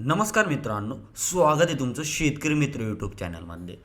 नमस्कार मित्रांनो स्वागत आहे तुमचं शेतकरी मित्र यूट्यूब चॅनलमध्ये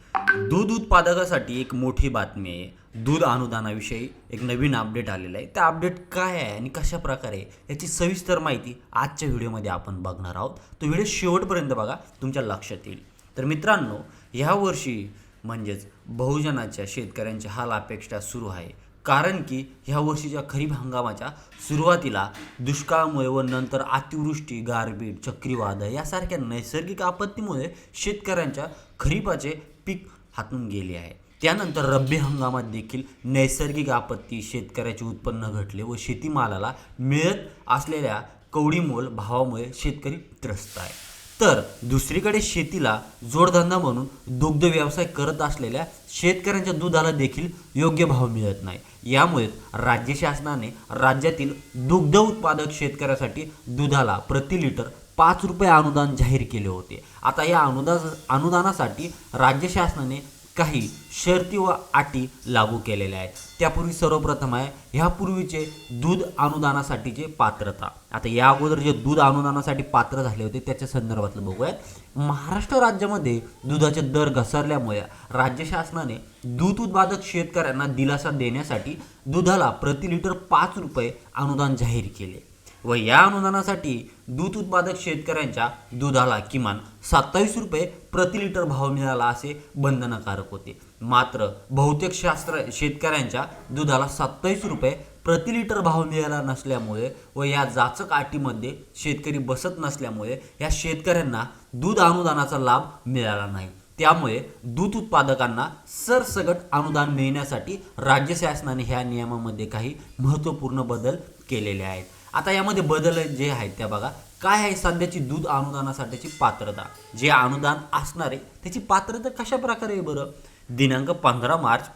दूध उत्पादकासाठी एक मोठी बातमी आहे. दूध अनुदानाविषयी एक नवीन अपडेट आलेलं आहे. त्या अपडेट काय आहे आणि कशा प्रकारे याची सविस्तर माहिती आजच्या व्हिडिओमध्ये आपण बघणार आहोत. तो व्हिडिओ शेवटपर्यंत बघा तुमच्या लक्षात येईल. तर मित्रांनो ह्या वर्षी म्हणजेच बहुजनाच्या शेतकऱ्यांच्या हाल अपेक्षा सुरू आहे. कारण की ह्या वर्षीच्या खरीप हंगामाच्या सुरुवातीला दुष्काळामुळे व नंतर अतिवृष्टी गारपीट चक्रीवादळ यासारख्या नैसर्गिक आपत्तीमुळे शेतकऱ्यांच्या खरीपाचे पीक हातून गेले आहे. त्यानंतर रब्बी हंगामात देखील नैसर्गिक आपत्ती शेतकऱ्याचे उत्पन्न घटले व शेतीमालाला मिळत असलेल्या कवडीमोल भावामुळे शेतकरी त्रस्त आहे. तर दुसरीकडे शेतीला जोडधंदा म्हणून दुग्ध व्यवसाय करत असलेल्या शेतकऱ्यांच्या दुधाला देखील योग्य भाव मिळत नाही. यामुळे राज्य शासनाने राज्यातील दुग्ध उत्पादक शेतकऱ्यासाठी दुधाला प्रति लिटर पाच रुपये अनुदान जाहीर केले होते. आता या अनुदान अनुदानासाठी राज्य शासनाने काही शर्ती व अटी लागू केलेल्या आहेत. त्यापूर्वी सर्वप्रथम आहे ह्यापूर्वीचे दूध अनुदानासाठीचे पात्रता. आता या अगोदर जे दूध अनुदानासाठी पात्र झाले होते त्याच्या संदर्भातलं बघूयात. महाराष्ट्र राज्यामध्ये दुधाचे दर घसरल्यामुळे राज्य शासनाने दूध उत्पादक शेतकऱ्यांना दिलासा देण्यासाठी दुधाला प्रति लिटर पाच रुपये अनुदान जाहीर केले. व या अनुदानासाठी दूध उत्पादक शेतकऱ्यांच्या दुधाला किमान सत्तावीस रुपये प्रति लिटर भाव मिळाला असे बंधनकारक होते. मात्र बहुतेक शास्त्र शेतकऱ्यांच्या दुधाला सत्तावीस रुपये प्रति लिटर भाव मिळाला नसल्यामुळे व या जाचक अटीमध्ये शेतकरी बसत नसल्यामुळे या शेतकऱ्यांना दूध अनुदानाचा लाभ मिळाला नाही. त्यामुळे दूध उत्पादकांना सरसगट अनुदान मिळण्यासाठी राज्य शासनाने ह्या नियमामध्ये काही महत्त्वपूर्ण बदल केलेले आहेत. आता यामध्ये बदल जे आहेत त्या बघा. काय आहे सध्याची दूध अनुदानासाठीची पात्रता? जे अनुदान असणार आहे त्याची पात्रता कशा प्रकारे आहे बरं? दिनांक पंधरा मार्च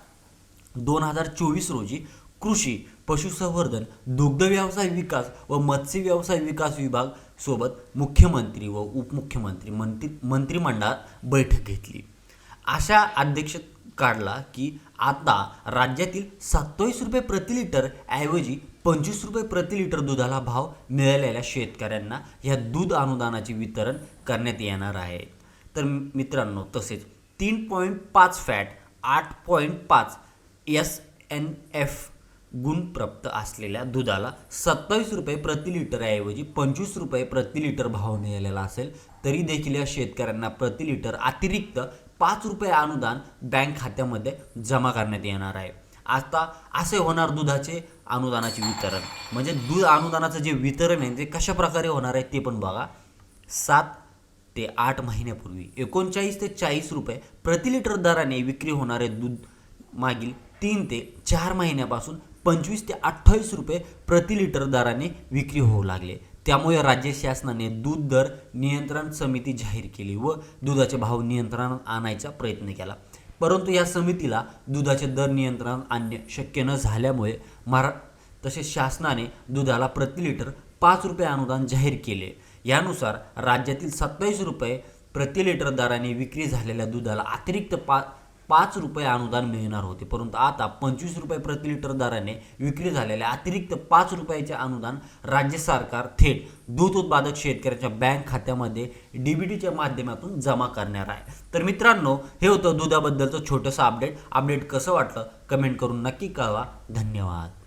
दोन हजार चोवीस रोजी कृषी पशुसंवर्धन दुग्ध व्यवसाय विकास व मत्स्य व्यवसाय विकास विभाग सोबत मुख्यमंत्री व उपमुख्यमंत्री मंत्री मंत्रिमंडळात बैठक घेतली. अशा अध्यक्ष काढला की आता राज्यातील सत्तावीस रुपये प्रति लिटर ऐवजी पंचवीस रुपये प्रति लिटर दुधाला भाव मिळालेल्या शेतकऱ्यांना ह्या दूध अनुदानाचे वितरण करण्यात येणार आहे. तर मित्रांनो तसेच तीन पॉईंट पाच फॅट आठ पॉईंट पाच एस एन एफ गुणप्राप्त असलेल्या दुधाला सत्तावीस रुपये प्रति लिटरऐवजी पंचवीस रुपये प्रति लिटर भाव मिळालेला असेल तरी देखील या शेतकऱ्यांना प्रति लिटर अतिरिक्त पाच रुपये अनुदान बँक खात्यामध्ये जमा करण्यात येणार आहे. आता असे होणार दुधाचे अनुदानाचे वितरण. म्हणजे दूध अनुदानाचं जे वितरण आहे ते कशा प्रकारे होणार आहे ते पण बघा. सात ते आठ महिन्यापूर्वी एकोणचाळीस ते चाळीस रुपये प्रति लिटर दराने विक्री होणारे दूध मागील तीन ते चार महिन्यापासून पंचवीस ते अठ्ठावीस रुपये प्रति लिटर दराने विक्री होऊ लागले. त्यामुळे राज्य शासनाने दूध दर नियंत्रण समिती जाहीर केली व दुधाचे भाव नियंत्रणात आणायचा प्रयत्न केला. परंतु या समितीला दुधाचे दर नियंत्रणात आणणे शक्य न झाल्यामुळे मरा तसेच शासनाने दुधाला प्रति लिटर पाच रुपये अनुदान जाहीर केले. यानुसार राज्यातील सत्तावीस रुपये प्रति लिटर दराने विक्री झालेल्या दुधाला अतिरिक्त पा पाच रुपये अनुदान मिळणार होते. परंतु आता पंचवीस रुपये प्रति लिटर दराने विक्री झालेल्या अतिरिक्त पाच रुपयाचे अनुदान राज्य सरकार थेट दूध उत्पादक शेतकऱ्याच्या बँक खात्यामध्ये डी बी टीच्या माध्यमातून जमा करणार आहे. तर मित्रांनो हे होतं दुधाबद्दलचं छोटंसं अपडेट अपडेट कसं वाटलं? कमेंट करून नक्की कळवा. धन्यवाद.